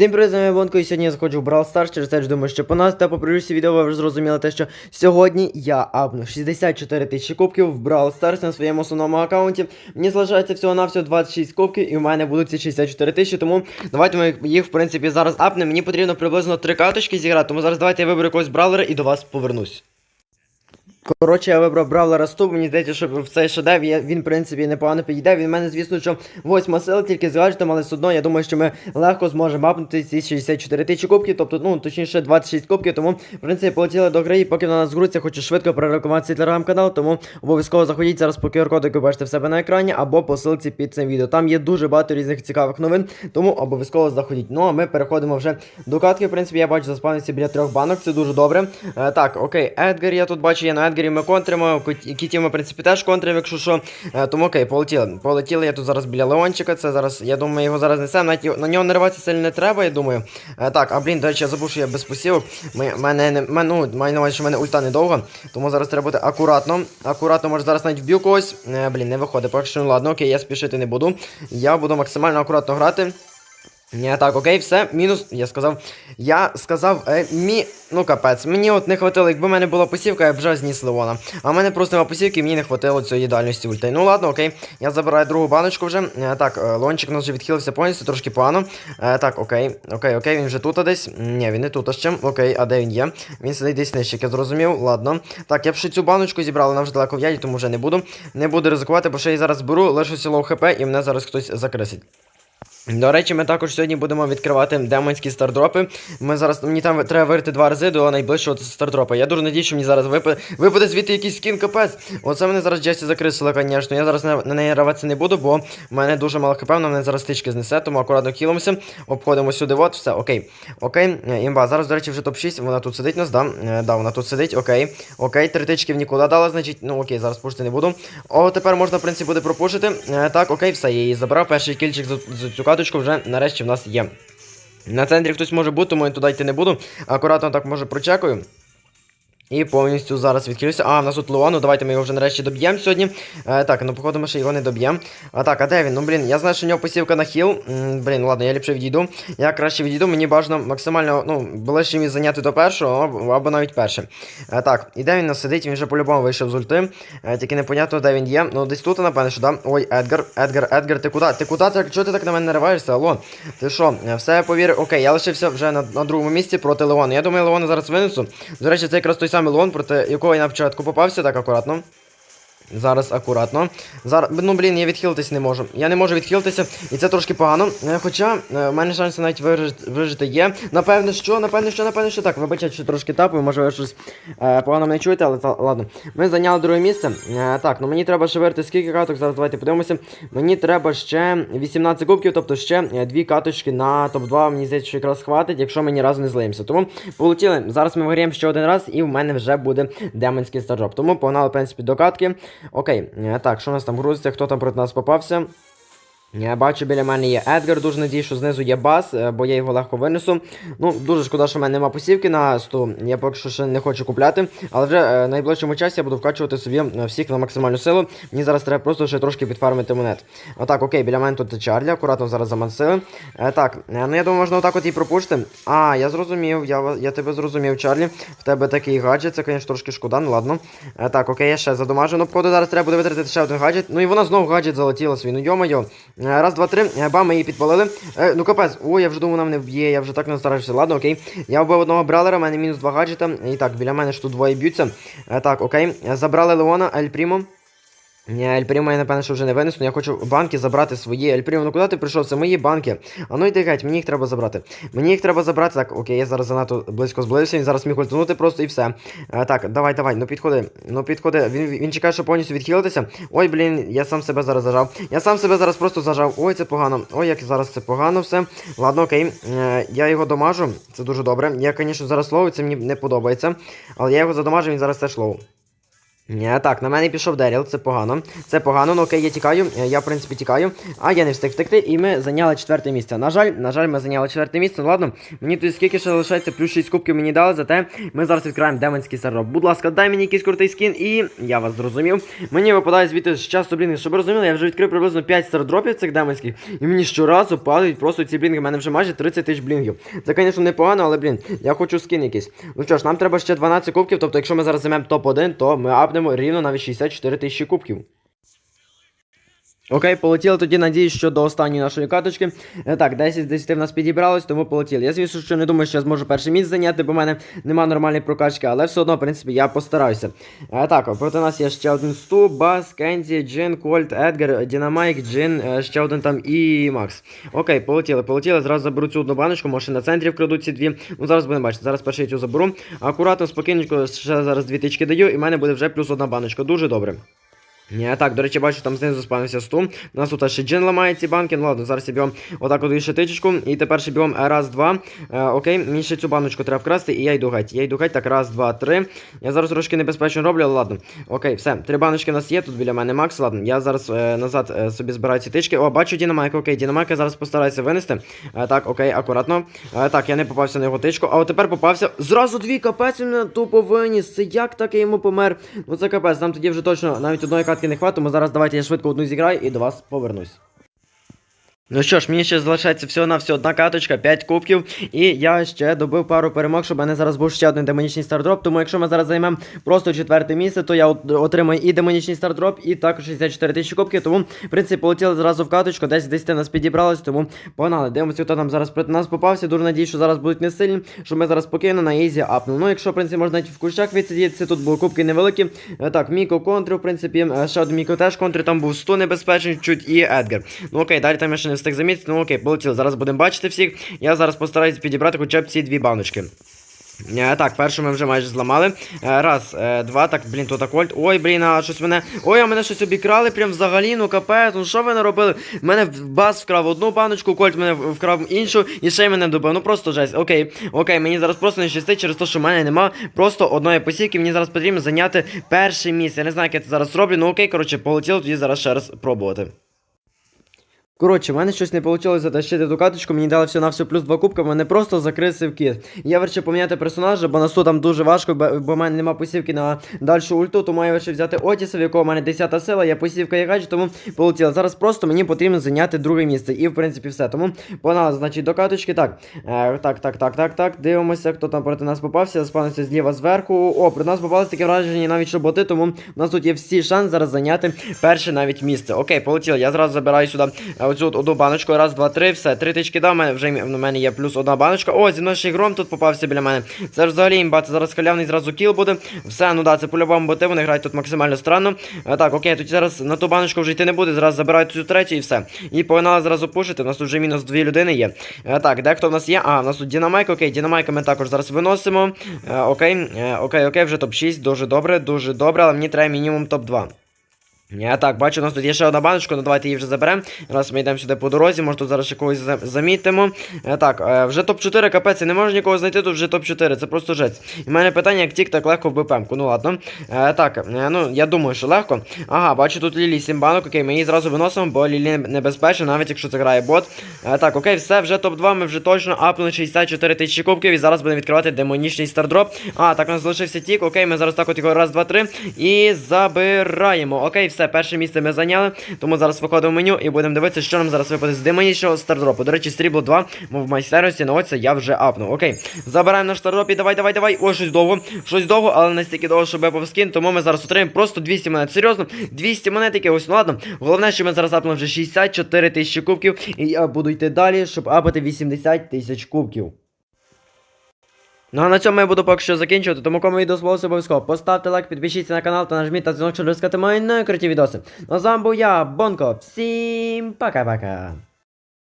Всім привіт, з вами Бонко, і сьогодні я заходжу в Brawl Stars, через те ж думаю, що по нас та по відео ви вже зрозуміли те, що сьогодні я апну 64 тисячі кубків в Brawl Stars на своєму основному аккаунті. Мені залишається всього-навсього 26 кубків, і в мене будуть ці 64 тисячі, тому давайте ми їх, в принципі, зараз апнемо. Мені потрібно приблизно 3 каточки зіграти, тому зараз давайте я виберу якогось бравлера і до вас повернусь. Коротше, я вибрав Бравлера Ступ, мені здається, що в цей шедев я- він, в принципі, непогано підійде. Він в мене, звісно, що восьма сила, тільки з гаджетом, але все одно, я думаю, що ми легко зможемо апнути ці 64 тисячі кубків, тобто, ну, точніше, 26 кубків, тому, в принципі, полетіли до гри, і поки на нас груться, хочу швидко прорекомендувати цей телеграм-канал, тому обов'язково заходіть зараз по QR-коду, бачите в себе на екрані, або по ссылці під цим відео. Там є дуже багато різних цікавих новин, тому обов'язково заходіть. Ну, а ми переходимо вже до катки. В принципі, я бачу заспавнився біля трьох банок, це дуже добре. Е, так, окей, Едгар, я тут бачу, є на Едгарі ми контримо. Кіт- Кіті ми, в принципі, теж контримо, якщо що. Е, тому окей, полетіли. Полетіли я тут зараз біля Леончика. Це зараз, я думаю, його зараз несемо. Навіть на нього нариватися сильно не треба, я думаю. Е, так, а блін, до речі, я забув, що я без посівок. Ми, мене, не, мен, ну, маю на увазі, що в мене ульта недовго. Тому зараз треба бути акуратно. Акуратно, може зараз навіть вб'ю когось. Е, блін, не виходить. Поки що, ну ладно, окей, я спішити не буду. Я буду максимально акуратно грати. Ні, так, окей, все, мінус. Я сказав. Я сказав, е, мі. Ну капець, мені от не хватило, якби в мене була посівка, я б вже зніс Леона. А в мене просто нема посівки, мені не хватило цієї дальності ульти. Ну ладно, окей. Я забираю другу баночку вже. Е, так, е, Леончик у нас вже відхилився повністю, трошки погано. Е, так, окей, окей, окей, він вже тут десь. Ні, він не тут ще. Окей, а де він є? Він сидить десь нижче, як я зрозумів. Ладно. Так, я б ще цю баночку зібрав, вона вже далеко в яді, тому вже не буду. Не буду ризикувати, бо ще її зараз беру, лишуся лоу хп, і мене зараз хтось закрисить. До речі, ми також сьогодні будемо відкривати демонські стардропи. Ми зараз мені там треба вирити два рази до найближчого стардропа. Я дуже надію, що мені зараз випаде випаде звідти якийсь скін капець. Оце мене зараз Джесі закрисила, звісно. Я зараз на, на неї раватися не буду, бо в мене дуже мало хп, вона мене зараз тички знесе, тому акуратно кілимося, обходимо сюди, от, все, окей. Окей, е, імба. Зараз, до речі, вже топ-6, вона тут сидить нас, да? Е, Да, вона тут сидить, окей. Окей, три тички в нікуди дала, значить, ну окей, зараз пушити не буду. О, тепер можна, в принципі, буде пропушити. Е, Так, окей, все, я її забрав. Перший кільчик за, за цю каточку вже нарешті в нас є. На центрі хтось може бути, тому я туди йти не буду. Акуратно так може прочекую. І повністю зараз відхилюся. А, в нас тут Леону, давайте ми його вже нарешті доб'ємо сьогодні. Е, так, ну походу ми ще його не доб'ємо. А так, а де він? Ну блін, я знаю, що в нього посівка на хіл. М, блін, ладно, я ліпше відійду. Я краще відійду, мені бажано максимально, ну, ближче місць зайняти до першого, або, або навіть перше. Е, так, і де він нас сидить? Він вже по-любому вийшов з ульти. Е, тільки непонятно, де він є. Ну, десь тут, напевне, що да. Ой, Едгар, Едгар, Едгар, ти куди? Ти куди? Так, чого ти так на мене нариваєшся? Алло? Ти що? Е, Все я повірив. Окей, я лишився вже на, на другому місці проти Леона. Я думаю, Леона зараз винесу. До речі, це якраз той самий Леон, проти якого я на початку попався, так акуратно. Зараз акуратно. Зараз, ну блін, я відхилитись не можу. Я не можу відхилитися, і це трошки погано. Е, Хоча е, в мене шанси навіть вижити, є. Напевне, що, напевне, що, напевне, що так. Вибачайте, що трошки тапаю, може ви щось е, погано мене чуєте, але ладно. Ми зайняли друге місце. Е, так, ну мені треба ще вирити скільки каток, зараз давайте подивимося. Мені треба ще 18 кубків, тобто ще е, дві каточки на топ-2, мені здається, що якраз хватить, якщо ми ні разу не злиємося. Тому полетіли. Зараз ми виграємо ще один раз, і в мене вже буде демонський стардроп. Тому погнали, в принципі, до катки. Окей, е, так, що у нас там грузиться, хто там проти нас попався? Я бачу, біля мене є Едгар, дуже надію, що знизу є бас, е, бо я його легко винесу. Ну, дуже шкода, що в мене нема посівки на 100, я поки що ще не хочу купляти. Але вже е, найближчому часі я буду вкачувати собі е, всіх на максимальну силу. Мені зараз треба просто ще трошки підфармити монет. Отак, окей, біля мене тут Чарлі, акуратно зараз замансили. Так, ну я думаю, можна отак от і пропушити. А, я зрозумів, я, я тебе зрозумів, Чарлі. В тебе такий гаджет, це, звісно, трошки шкода, ну ладно. Так, окей, я ще задомажу. Ну, походу, зараз треба буде витратити ще один гаджет. Ну і вона знову гаджет залетіла свій. Ну йо-моє. Е, Раз, два, три. Е, Бам, ми її підпалили. Е, ну капець, ой, я вже думав, нам не вб'є, я вже так не старався. Ладно, окей. Я вбив одного бралера, у мене мінус два гаджета. І так, біля мене ж тут двоє б'ються. Е, так, окей. Е, Забрали Леона, Ель Прімо. Ні, Ель Прімо я напевно, що вже не винесу. Я хочу банки забрати свої. Ель ну куди ти прийшов? Це мої банки. А ну йди геть, мені їх треба забрати. Мені їх треба забрати. Так, окей, я зараз занадто близько зблизився, він зараз міг ультанути просто і все. Е, так, давай, давай, ну підходи. Ну підходи. Він, він чекає, щоб повністю відхилитися. Ой, блін, я сам себе зараз зажав. Я сам себе зараз просто зажав. Ой, це погано. Ой, як зараз це погано все. Ладно, окей. Е, я його домажу. Це дуже добре. Я, звісно, зараз лоу, це мені не подобається. Але я його задомажу, він зараз теж лоу. Ні, так, на мене пішов Деріл, це погано. Це погано, ну окей, я тікаю. е, Я, в принципі, тікаю. А я не встиг втекти, і ми зайняли четверте місце. На жаль, на жаль, ми зайняли четверте місце. Ну ладно, мені тут скільки ще лишається, плюс 6 кубків мені дали, зате ми зараз відкриваємо демонський сервер. Будь ласка, дай мені якийсь крутий скін, і я вас зрозумів. Мені випадає звідти з часто блінги. Щоб ви розуміли, я вже відкрив приблизно 5 стардропів цих демонських, і мені щоразу падають просто ці блінги. У мене вже майже 30 тисяч блінгів. Це, звісно, непогано, але блін, я хочу скін якийсь. Ну що ж, нам треба ще 12 кубків, тобто, якщо ми зараз займемо топ-1, то ми апнемо рівно навіть 64 тисячі кубків. Окей, полетіли тоді, надіюсь, що до останньої нашої каточки. Е, Так, 10 з 10 в нас підібралось, тому полетіли. Я, звісно, що не думаю, що я зможу перше місце зайняти, бо в мене нема нормальної прокачки, але все одно, в принципі, я постараюся. Е, Так, проти нас є ще один Сту, Бас, Кензі, Джин, Кольт, Едгар, Дінамайк, Джин, е, ще один там і Макс. Окей, полетіли, полетіли. Зразу заберу цю одну баночку, може на центрі вкрадуть ці дві. Ну, зараз будемо бачити. Зараз перший цю заберу. Акуратно, спокійненько, ще зараз дві тички даю, і в мене буде вже плюс одна баночка. Дуже добре. Ні, так, до речі, бачу, там знизу спавнився стум. У нас тут ще джин ламає ці банки. Ну ладно, зараз я б'ємо отак от ще тичечку. І тепер ще б'ємо раз, два. Е, окей, мені ще цю баночку треба вкрасти, і я йду геть. Я йду геть, так, раз, два, три. Я зараз трошки небезпечно роблю, але ладно. Окей, все. Три баночки у нас є, тут біля мене Макс. Ладно, я зараз е, назад е, собі збираю ці тички. О, бачу Дінамайк, окей, Дінамайк я зараз постараюся винести. Е, так, окей, акуратно. Е, так, я не попався на його тичку, а от тепер попався. Зразу дві капець мене тупо виніс. Це як так я йому помер? Ну це капець, нам тоді вже точно навіть одної катки не хватить, тому зараз давайте я швидко одну зіграю і до вас повернусь. Ну що ж, мені ще залишається всього на всього одна каточка, 5 кубків, і я ще добив пару перемог, щоб у мене зараз був ще один демонічний стардроп. Тому якщо ми зараз займемо просто четверте місце, то я отримаю і демонічний стардроп, і також 64 тисячі кубків. Тому, в принципі, полетіли зразу в каточку, десь десь нас підібралось, тому погнали. Дивимося, хто там зараз проти нас попався. Дуже надію, що зараз будуть не сильні, що ми зараз спокійно на ізі апну. Ну, якщо, в принципі, можна навіть в кущах відсидітися, тут були кубки невеликі. Е, Так, Міко контрив, в принципі, е, ще один Міко теж контрив, там був 100 небезпечний чуть і Едгар. Ну окей, далі там я ще не встиг замітити. Ну окей, полетіли. Зараз будемо бачити всіх. Я зараз постараюсь підібрати хоча б ці дві баночки. Е, так, першу ми вже майже зламали. Е, раз, е, два, так, блін, тут кольт. Ой, блін, а щось мене. Ой, а мене щось обікрали прям взагалі, ну капець, ну що ви наробили? Мене бас вкрав одну баночку, кольт мене вкрав іншу, і ще й мене добив. Ну просто жесть. Окей, окей, мені зараз просто не щастить через те, що в мене нема просто одної посівки. Мені зараз потрібно зайняти перше місце. Я не знаю, як я це зараз роблю. Ну окей, коротше, полетіло тоді зараз ще раз пробувати. Коротше, в мене щось не вийшло затащити ту каточку, мені дали все на все плюс два кубка, мене просто закрисив кіт. Я вирішив поміняти персонажа, бо на су там дуже важко, бо в мене нема посівки на дальшу ульту, тому я вирішив взяти Отіса, в якого в мене 10 сила, я посівка і гаджет, тому полетіла. Зараз просто мені потрібно зайняти друге місце. І в принципі все. Тому погнали, значить, до каточки. Так, е, так, так, так, так, так. Дивимося, хто там проти нас попався, спавнився зліва зверху. О, проти нас попалось таке враження, навіть що боти, тому у нас тут є всі шанси зараз зайняти перше навіть місце. Окей, полетіли. Я зразу забираю сюди е, оцю от одну баночку. Раз, два, три, все. Три тички дав, мене вже в мене є плюс одна баночка. О, зі мною ще гром тут попався біля мене. Це ж взагалі імба, це зараз халявний зразу кіл буде. Все, ну да, це по-любому боти, вони грають тут максимально странно. Е, так, окей, тут зараз на ту баночку вже йти не буде. Зараз забираю цю третю і все. І погнали зразу пушити. У нас тут вже мінус дві людини є. Е, так, де хто в нас є? А, у нас тут Дінамайк, окей, Дінамайка ми також зараз виносимо. Е, окей, окей, окей, вже топ-6, дуже добре, дуже добре, але мені треба мінімум топ-2. Я так, бачу, у нас тут є ще одна баночка, ну давайте її вже заберемо. Раз ми йдемо сюди по дорозі, може тут зараз ще когось замітимо. Е, так, е, вже топ-4, капець, я не можу нікого знайти, тут вже топ-4, це просто жесть. І в мене питання, як тік так легко в БПМ-ку. Ну ладно. Е, так, ну я думаю, що легко. Ага, бачу тут Лілі 7 банок, окей, ми її зразу виносимо, бо Лілі небезпечна, навіть якщо це грає бот. Так, окей, все, вже топ-2, ми вже точно апнули 64 тисячі кубків і зараз будемо відкривати демонічний стардроп. А, так, у нас залишився тік, окей, ми зараз так от його раз, два, три. І забираємо. Окей, все, перше місце ми зайняли. Тому зараз виходимо в меню і будемо дивитися, що нам зараз випаде з демонічного стардропу. До речі, стрібло 2, мов майстерності, ну оце я вже апнув. Окей, забираємо наш стардроп давай, давай, давай. О, щось довго. Щось довго, але настільки довго, щоб випав скін, тому ми зараз отримаємо просто 200 монет. Серйозно, 200 монет якихось, ну ладно. Головне, що ми зараз апнули вже 64 тисячі кубків. І я буду йти далі, щоб апати 80 тисяч кубків. Ну а на цьому я буду поки що закінчувати, тому кому відео сподобалося обов'язково поставте лайк, підпишіться на канал та нажміть на дзвінок, щоб розкати мої найкруті відоси. Ну а з вами був я, Бонко. Всім пока-пока.